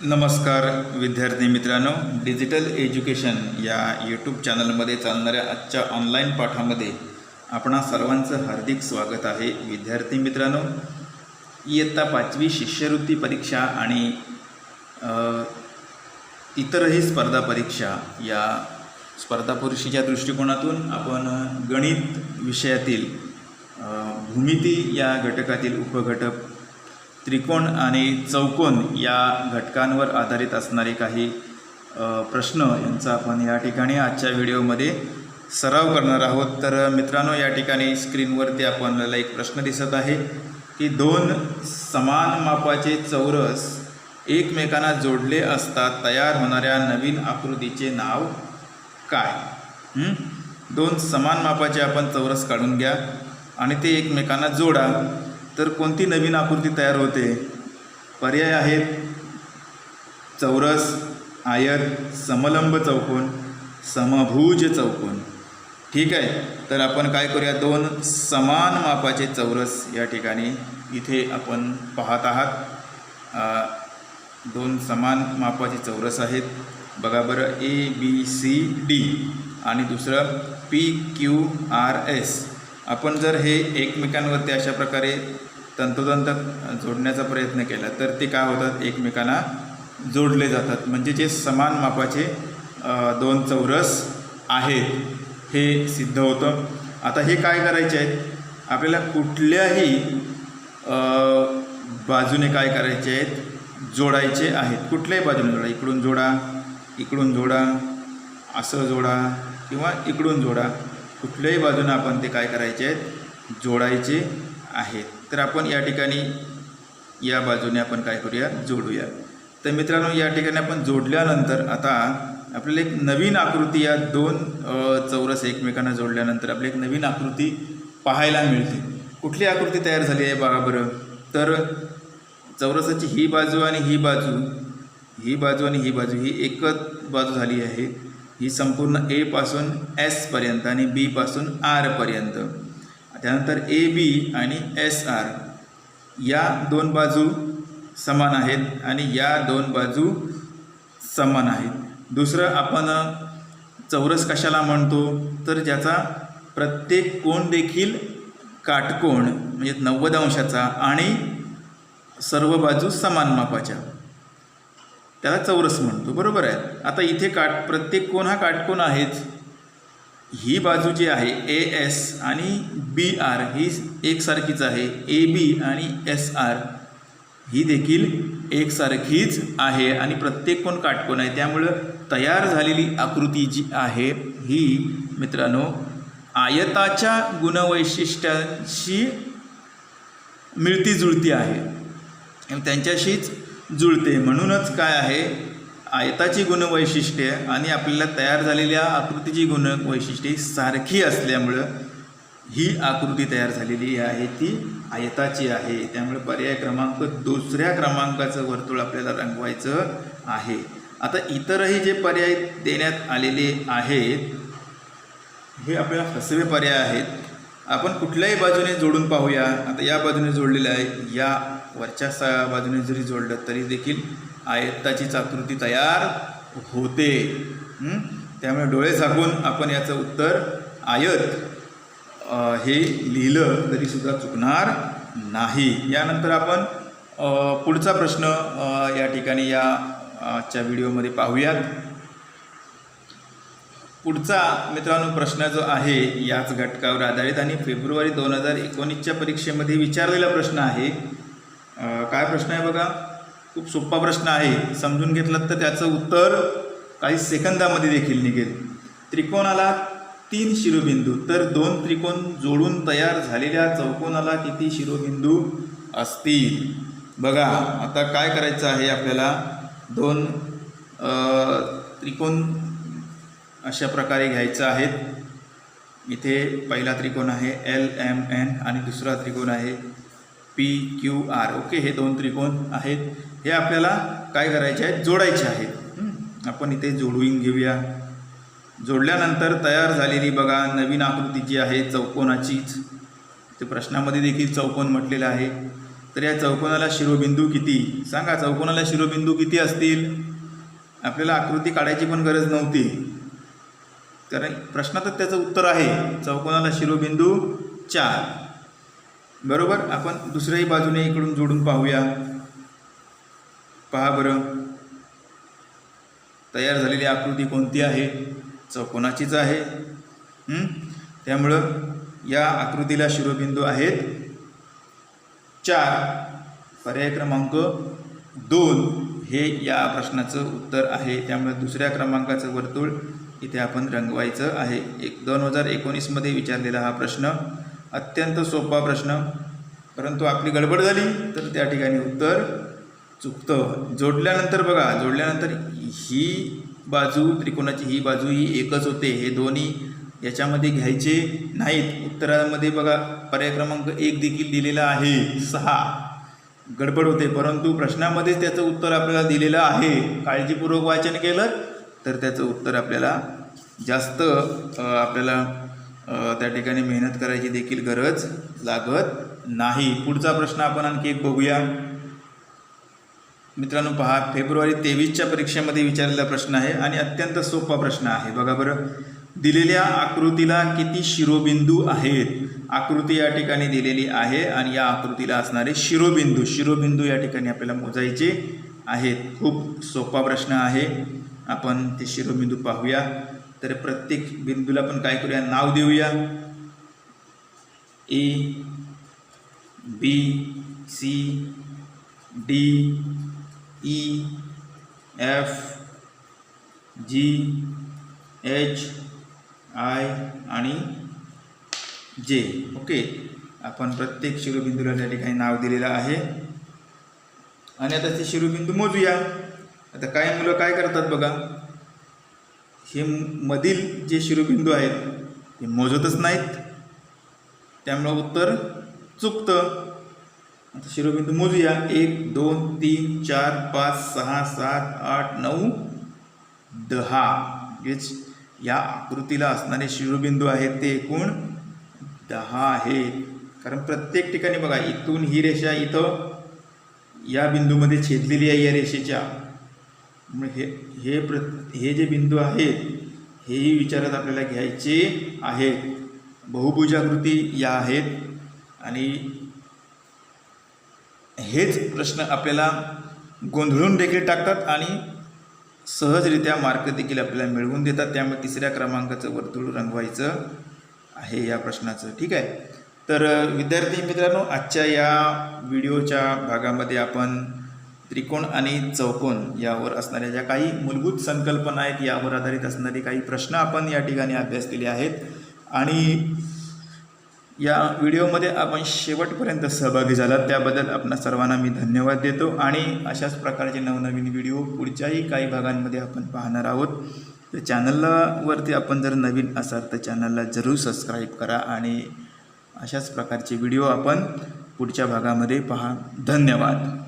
नमस्कार विद्यार्थी मित्रांनो. डिजिटल एज्युकेशन या यूट्यूब चॅनलमध्ये चालणाऱ्या आजच्या ऑनलाईन पाठामध्ये आपणा सर्वांचं हार्दिक स्वागत आहे. विद्यार्थी मित्रांनो इयत्ता पाचवी शिष्यवृत्ती परीक्षा आणि इतरही स्पर्धा परीक्षा या स्पर्धा परीक्षेच्या दृष्टिकोनातून आपण गणित विषयातील भूमिती या घटकातील उपघटक त्रिकोण आणि चौकोन या घटकांवर आधारित असणारे काही प्रश्न यांचा आपण या ठिकाणी आजच्या व्हिडिओमध्ये सराव करणार आहोत. तर मित्रांनो या ठिकाणी स्क्रीनवरती आपल्याला एक प्रश्न दिसत आहे की दोन समान मापाचे चौरस एकमेकांना जोडले असता तयार होणाऱ्या नवीन आकृतीचे नाव काय? दोन समान मापाचे आपण चौरस काढून घ्या आणि ते एकमेकांना जोडा. तर कोणती नवीन आकृती तयार होते? पर्याय आहेत. चौरस आयत समलंब चौकोन समभुज चौकोन. ठीक आहे. तर आपण काय करूया? दोन समान मापाचे चौरस या ठिकाणी इथे आपण पाहत आहात. दोन समान मापाचे चौरस आहेत. बघा बरं. ए बी सी डी आणि दुसरं पी क्यू आर एस आपण जर हे एकमेकांवरती अशा प्रकारे तंतोतंत जोडण्याचा प्रयत्न केला. तर ते काय होतात? एकमेकांना जोडले जातात. म्हणजे जे समान मापाचे दोन चौरस आहेत हे सिद्ध होतं. आता हे काय करायचे आहेत? आपल्याला कुठल्याही बाजूने काय करायचे आहेत? जोडायचे आहेत. कुठल्याही बाजूने जोडा. इकडून जोडा इकडून जोडा असं जोडा किंवा इकडून जोडा. कुठल्याही बाजूने आपण ते काय करायचे आहेत? जोडायचे आहेत. तर आपण या ठिकाणी या बाजूने आपण काय करूया? जोडूया. तर मित्रांनो या ठिकाणी आपण जोडल्यानंतर आता आपल्याला एक नवीन आकृती या दोन चौरस एकमेकांना जोडल्यानंतर आपली एक नवीन आकृती पाहायला मिळते. कुठली आकृती तयार झाली आहे बघा बरं. तर चौरसाची ही बाजू आणि ही बाजू ही बाजू आणि ही बाजू ही एकच बाजू झाली आहे. ही संपूर्ण एपासून एसपर्यंत आणि बीपासून आरपर्यंत त्यानंतर ए बी आणि एस आर या दोन बाजू समान आहेत आणि या दोन बाजू समान आहेत. दुसरं आपण चौरस कशाला म्हणतो? तर ज्याचा प्रत्येक कोण देखील काटकोण म्हणजे नव्वद अंशाचा आणि सर्व बाजू समान मापाच्या. त्याला चौरस म्हणतो. बरोबर आहे. आता इथे काट प्रत्येक कोण हा काटकोण आहेच. ही बाजू जी आहे ए एस आणि बी आर ही एकसारखीच आहे. ए बी आणि एस आर ही देखील एकसारखीच आहे आणि प्रत्येक कोण काटकोण आहे त्यामुळं तयार झालेली आकृती जी आहे ही मित्रांनो आयताच्या गुणवैशिष्ट्यांशी मिळती जुळती आहे. त्यांच्याशीच जुळते. म्हणूनच काय आहे आयताची गुणवैशिष्ट्ये आणि आपल्याला तयार झालेल्या आकृतीची गुणवैशिष्ट्ये सारखी असल्यामुळं ही आकृती तयार झालेली आहे. ती आयताची आहे. त्यामुळे पर्याय क्रमांक दुसऱ्या क्रमांकाचं वर्तुळ आपल्याला रंगवायचं आहे. आता इतरही जे पर्याय देण्यात आलेले आहेत हे आपल्याला फसवे पर्याय आहेत. आपण कुठल्याही बाजूने जोडून पाहूया. आता या बाजूने जोडलेलं आहे. या वरच्या सा बाजूने जरी जोडलं तरी देखील आयताचीच आकृती तयार होते. त्यामुळे डोळे झाकून आपण याचं उत्तर आयत हे लिहिलं तरीसुद्धा चुकणार नाही. यानंतर आपण पुढचा प्रश्न या ठिकाणी या आजच्या व्हिडिओमध्ये पाहूयात. पुढचा मित्रांनो प्रश्न जो आहे याच घटकावर आधारित आणि फेब्रुवारी दोन हजार एकोणीसच्या परीक्षेमध्ये विचारलेला प्रश्न आहे काय प्रश्न आहे बघा? खूप सोपा प्रश्न आहे. समजून घेतलं तर त्याचं उत्तर काही सेकंदामध्ये देखील निघेल. त्रिकोणाला तीन शिरोबिंदू तर दोन त्रिकोण जोडून तयार झालेल्या चौकोनाला किती शिरोबिंदू असतील? बघा आता काय करायचं आहे आपल्याला? दोन त्रिकोण अशा प्रकारे घ्यायचं आहेत. इथे पहिला त्रिकोण आहे एल एम एन आणि दुसरा त्रिकोण आहे पी क्यू आर. ओके हे दोन त्रिकोण आहेत. हे आपल्याला काय करायचे आहेत? जोडायचे आहेत. आपण इथे जोडून घेऊया. जोडल्यानंतर तयार झालेली बघा नवीन आकृती जी आहे चौकोनाचीच. ते प्रश्नामध्ये देखील चौकोन म्हटलेलं आहे. तर या चौकोनाला शिरोबिंदू किती? सांगा चौकोनाला शिरोबिंदू किती असतील? आपल्याला आकृती काढायची पण गरज नव्हती. कारण प्रश्नातच त्याचं उत्तर आहे. चौकोनाला शिरोबिंदू चार. बरोबर? आपण दुसऱ्याही बाजूने इकडून जोडून पाहूया. पहा बरं. तयार झालेली आकृती कोणती आहे? चौकोनाचीच आहे. त्यामुळं या आकृतीला शिरोबिंदू आहेत. चार. पर्याय क्रमांक दोन हे या प्रश्नाचं उत्तर आहे. त्यामुळे दुसऱ्या क्रमांकाचं वर्तुळ इथे आपण रंगवायचं आहे. एक दोन हजार एकोणीसमध्ये विचारलेला हा प्रश्न. अत्यंत सोपा प्रश्न. परंतु आपली गडबड झाली तर त्या ठिकाणी उत्तर चुकतं. जोडल्यानंतर बघा जोडल्यानंतर ही बाजू त्रिकोणाची ही बाजू ही एकच होते. हे दोन्ही याच्यामध्ये घ्यायचे नाहीत. उत्तरामध्ये बघा पर्याय क्रमांक एक देखील दिलेला आहे. सहा. गडबड होते. परंतु प्रश्नामध्येच त्याचं उत्तर आपल्याला दिलेलं आहे. काळजीपूर्वक वाचन केलं तर त्याचं उत्तर आपल्याला जास्त आपल्याला त्या ठिकाणी मेहनत करायची देखील गरज लागत नाही. पुढचा प्रश्न आपण आणखी एक बघूया. मित्रांनो पहा फेब्रुवारी तेवीसच्या परीक्षेमध्ये विचारलेला प्रश्न आहे आणि अत्यंत सोपा प्रश्न आहे. बघा बरं. दिलेल्या आकृतीला किती शिरोबिंदू आहेत? आकृती या ठिकाणी दिलेली आहे आणि या आकृतीला असणारे शिरोबिंदू. शिरोबिंदू या ठिकाणी आपल्याला मोजायचे आहेत. खूप सोपा प्रश्न आहे. आपण ते शिरोबिंदू पाहूया. तर प्रत्येक बिंदूला आपण काय करूया? नाव देऊया. A B C D E F G H I आणि जे ओके आपण प्रत्येक शिरोबिंदूला त्या ठिकाणी नाव दिलेलं आहे. आणि आता ते शिरोबिंदू मोजूया. आता काही मुलं काय करतात बघा? हे मधील जे शिरोबिंदू आहेत ते मोजतच नाहीत. त्यामुळं उत्तर चुकतं. आता शिरोबिंदू मोजूया. एक दोन तीन चार पाच सहा सात आठ नऊ दहा. म्हणजेच या आकृतीला असणारे शिरोबिंदू आहेत ते एकूण दहा आहेत. कारण प्रत्येक ठिकाणी बघा इथून ही रेषा इथं या बिंदूमध्ये छेदलेली आहे या रेषेच्या. मग हे हे प्र हे जे बिंदू आहेत हेही विचारात आपल्याला घ्यायचे आहेत. बहुभुजाकृती या आहेत. आणि हेच प्रश्न आपल्याला गोंधळून देखील टाकतात आणि सहजरित्या मार्क देखील आपल्याला मिळवून देतात. त्यामुळे तिसऱ्या क्रमांकाचं वर्तुळ रंगवायचं आहे या प्रश्नाचं. ठीक आहे? तर विद्यार्थी मित्रांनो आजच्या या व्हिडिओच्या भागामध्ये आपण त्रिकोण आणि चौकोन यावर असणाऱ्या ज्या काही मूलभूत संकल्पना आहेत यावर आधारित असणारे काही प्रश्न आपण या ठिकाणी अभ्यासलेले आहेत. आणि या व्हिडिओमध्ये आपण शेवटपर्यंत सहभागी झालात. त्याबद्दल आपणा सर्वांना मी धन्यवाद देतो आणि अशाच प्रकारचे नवनवीन व्हिडिओ पुढच्याही काही भागांमध्ये आपण पाहणार आहोत. तर चॅनलला वरती आपण जर नवीन असाल तर चॅनलला जरूर सबस्क्राईब करा आणि अशाच प्रकारचे व्हिडिओ आपण पुढच्या भागामध्ये पहा. धन्यवाद.